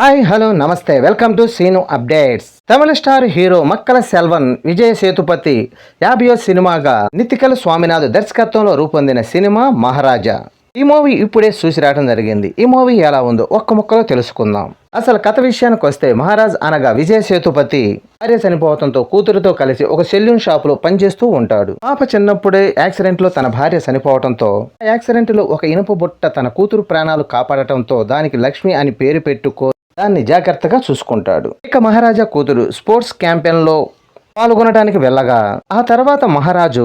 Hi hello నమస్తే. Welcome to Seenu updates. Tamil star hero Makkal Selvan Vijay Sethupathi యాభయో సినిమాగా నితికల స్వామినాథ్ దర్శకత్వంలో రూపొందిన సినిమా మహారాజా. ఈ మూవీ ఇప్పుడే చూసి రావడం జరిగింది. ఈ మూవీ ఎలా ఉందో ఒక్క ముక్కలో తెలుసుకుందాం. అసలు కథ విషయానికి వస్తే మహారాజ్ అనగా విజయ్ సేతుపతి భార్య చనిపోవడంతో కూతురుతో కలిసి ఒక సెల్యూన్ షాప్లో పనిచేస్తూ ఉంటాడు. పాప చిన్నప్పుడే యాక్సిడెంట్లో తన భార్య చనిపోవడంతో ఆ యాక్సిడెంట్లో ఒక ఇనుప బుట్ట తన కూతురు ప్రాణాలు కాపాడటంతో దానికి లక్ష్మి అని పేరు పెట్టుకో దాన్ని జాగ్రత్తగా చూసుకుంటాడు. ఇక మహారాజా కూతురు స్పోర్ట్స్ క్యాంపెయిన్లో పాల్గొనడానికి వెళ్ళగా ఆ తర్వాత మహారాజు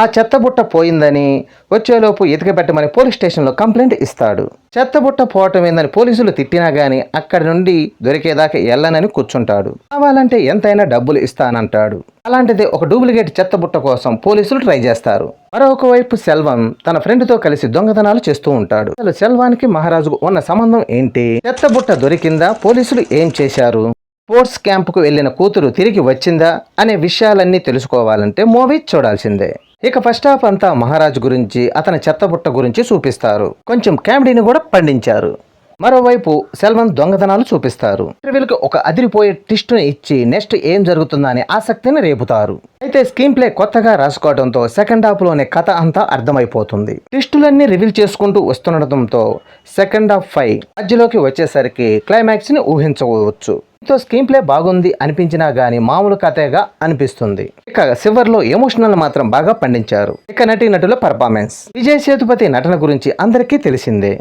ఆ చెత్తబుట్ట పోయిందని వచ్చేలోపు ఎతికిపెట్టమని పోలీస్ స్టేషన్లో కంప్లైంట్ ఇస్తాడు. చెత్తబుట్ట పోవటం ఏందని పోలీసులు తిట్టినా గాని అక్కడి నుండి దొరికేదాకా వెళ్ళనని కూర్చుంటాడు. కావాలంటే ఎంతైనా డబ్బులు ఇస్తానంటాడు. అలాంటిది ఒక డూప్లికేట్ చెత్తబుట్ట కోసం పోలీసులు ట్రై చేస్తారు. మరొక వైపు సెల్వం తన ఫ్రెండ్తో కలిసి దొంగతనాలు చేస్తూ ఉంటాడు. అసలు సెల్వానికి మహారాజుకు ఉన్న సంబంధం ఏంటి? చెత్తబుట్ట దొరికిందా? పోలీసులు ఏం చేశారు? స్పోర్ట్స్ క్యాంపుకు వెళ్ళిన కూతురు తిరిగి వచ్చిందా అనే విషయాలన్నీ తెలుసుకోవాలంటే మూవీ చూడాల్సిందే. ఇక ఫస్ట్ హాఫ్ అంతా మహారాజ్ గురించి అతని చెత్తబుట్ట గురించి చూపిస్తారు. కొంచెం కామెడీని కూడా పండించారు. మరోవైపు సెల్వన్ దొంగతనాలు చూపిస్తారు. వీళ్ళకి ఒక అదిరిపోయే ట్విస్ట్ను ఇచ్చి నెక్స్ట్ ఏం జరుగుతుందని ఆసక్తిని రేపుతారు. అయితే స్క్రీన్ ప్లే కొత్తగా రాసుకోవడంతో సెకండ్ హాఫ్లోనే కథ అంతా అర్థమైపోతుంది. టిస్టులన్నీ రివీల్ చేసుకుంటూ వస్తుండటంతో సెకండ్ హాఫ్ ఫైవ్ మధ్యలోకి వచ్చేసరికి క్లైమాక్స్ని ఊహించవచ్చు. తో స్క్రీన్ ప్లే బాగుంది అనిపించినా గానీ మామూలు కథగా అనిపిస్తుంది. ఇక చివర్లో ఎమోషనల్ మాత్రం బాగా పండించారు. ఇక నటీనటుల పర్ఫార్మెన్స్. విజయ్ సేతుపతి నటన గురించి అందరికీ తెలిసిందే.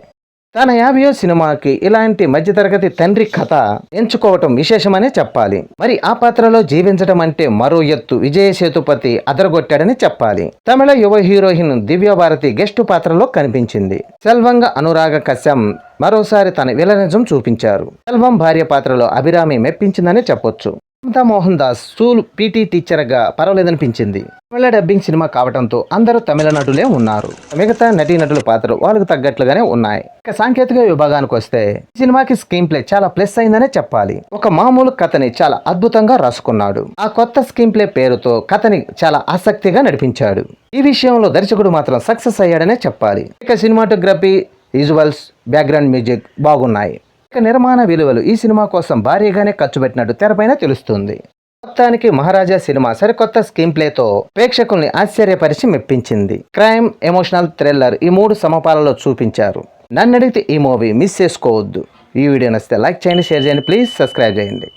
తన యాభయో సినిమాకి ఇలాంటి మధ్యతరగతి తండ్రి కథ ఎంచుకోవటం విశేషమనే చెప్పాలి. మరి ఆ పాత్రలో జీవించడం అంటే మరో ఎత్తు విజయ సేతుపతి అదరగొట్టాడని చెప్పాలి. తమిళ యువ హీరోయిన్ దివ్యభారతి గెస్ట్ పాత్రలో కనిపించింది. సెల్వంగ అనురాగ కశ్యం మరోసారి తన విలనిజం చూపించారు. సెల్వం భార్య పాత్రలో అభిరామి మెప్పించిందని చెప్పొచ్చు. మమతా మోహన్ దాస్ స్కూల్ పీటీ టీచర్గా పర్వాలేదనిపించింది. తమిళ డబ్బింగ్ సినిమా కావడంతో అందరూ తమిళ నటులే ఉన్నారు. మిగతా నటీనటుల పాత్రలు వాళ్ళకు తగ్గట్లుగానే ఉన్నాయి. ఇక సాంకేతిక విభాగానికి వస్తే ఈ సినిమాకి స్క్రీన్ ప్లే చాలా ప్లస్ అయిందనే చెప్పాలి. ఒక మామూలు కథని చాలా అద్భుతంగా రాసుకున్నాడు. ఆ కొత్త స్క్రీన్ ప్లే పేరుతో కథని చాలా ఆసక్తిగా నడిపించాడు. ఈ విషయంలో దర్శకుడు మాత్రం సక్సెస్ అయ్యాడనే చెప్పాలి. ఇక సినిమాటోగ్రఫీ విజువల్స్ బ్యాక్గ్రౌండ్ మ్యూజిక్ బాగున్నాయి. నిర్మాణ విలువలు ఈ సినిమా కోసం భారీగానే ఖర్చు పెట్టినట్టు తెరపైన తెలుస్తుంది. మొత్తానికి మహారాజా సినిమా సరికొత్త స్క్రీన్ ప్లేతో ప్రేక్షకుల్ని ఆశ్చర్యపరిచి మెప్పించింది. క్రైమ్ ఎమోషనల్ థ్రిల్లర్ ఈ మూడు సమపాలలో చూపించారు. నన్ను అడిగితే ఈ మూవీ మిస్ చేసుకోవద్దు. ఈ వీడియో నచ్చితే లైక్ చేయండి షేర్ చేయండి ప్లీజ్ సబ్స్క్రైబ్ చేయండి.